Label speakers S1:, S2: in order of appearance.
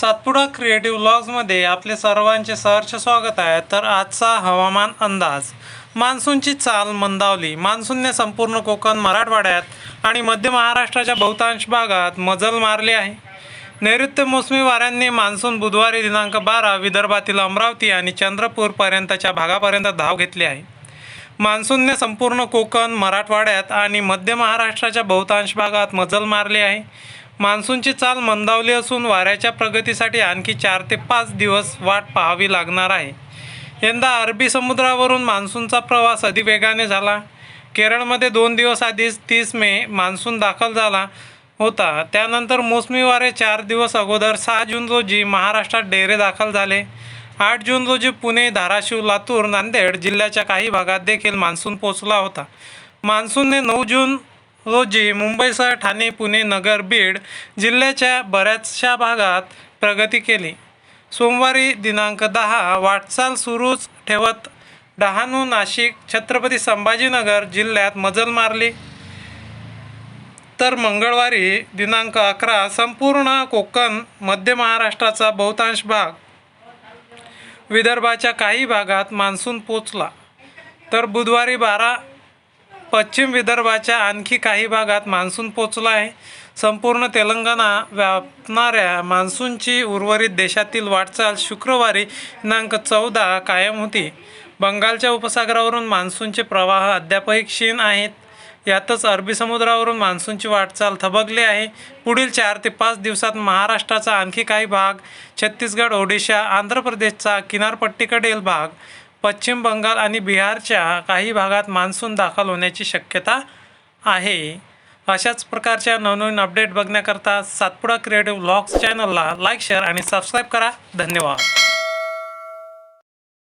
S1: Satpura creative ब्लॉग्समध्ये आपले सर्वांचे सहर्ष स्वागत आहे. तर आजचा हवामान अंदाज. मान्सूनची चाल मंदावली. मान्सूनने संपूर्ण कोकण मराठवाड्यात आणि मध्य महाराष्ट्राच्या बहुतांश भागात मजल मारली आहे. नैऋत्य मोसमी वाऱ्यांनी मान्सून बुधवारी दिनांक बारा विदर्भातील अमरावती आणि चंद्रपूरपर्यंतच्या भागापर्यंत धाव घेतली आहे. मान्सूनने संपूर्ण कोकण मराठवाड्यात आणि मध्य महाराष्ट्राच्या बहुतांश भागात मजल मारली आहे. मान्सूनची चाल मंदावली असून वाऱ्याच्या प्रगतीसाठी आणखी चार ते पाच दिवस वाट पाहावी लागणार आहे. यंदा अरबी समुद्रावरून मान्सूनचा प्रवास अधिवेगाने झाला. केरळमध्ये दोन दिवस आधीच तीस मे मान्सून दाखल झाला होता. त्यानंतर मोसमी वारे चार दिवस अगोदर सहा जून रोजी महाराष्ट्रात डेरे दाखल झाले. आठ जून रोजी पुणे धाराशिव लातूर नांदेड जिल्ह्याच्या काही भागात देखील मान्सून पोचला होता. मान्सूनने नऊ जून हो रोजी मुंबईसह ठाणे पुणे नगर बीड जिल्ह्याच्या बऱ्याचशा भागात प्रगती केली. सोमवारी दिनांक दहा वाटचाल सुरूच ठेवत डहाणू नाशिक छत्रपती संभाजीनगर जिल्ह्यात मजल मारली. तर मंगळवारी दिनांक अकरा संपूर्ण कोकण मध्य महाराष्ट्राचा बहुतांश भाग विदर्भाच्या काही भागात मान्सून पोचला तर बुधवारी बारा पश्चिम विदर्भाच्या आणखी काही भागात मान्सून पोचला आहे. संपूर्ण तेलंगणा व्यापणाऱ्या मान्सूनची उर्वरित देशातील वाटचाल शुक्रवारी दिनांक चौदा कायम होती. बंगालच्या उपसागरावरून मान्सूनचे प्रवाह अद्यापही क्षीण आहेत. यातच अरबी समुद्रावरून मान्सूनची वाटचाल थबकली आहे. पुढील चार ते पाच दिवसात महाराष्ट्राचा आणखी काही भाग छत्तीसगड ओडिशा आंध्र प्रदेशचा किनारपट्टीकडील भाग पश्चिम बंगाल आणि बिहारच्या काही भागात मान्सून दाखल होण्याची शक्यता आहे. अशाच प्रकारच्या नवनवीन अपडेट बघण्याकरता सातपुडा क्रिएटिव्ह व्लॉग्स चॅनलला लाईक शेअर आणि सबस्क्राईब करा. धन्यवाद.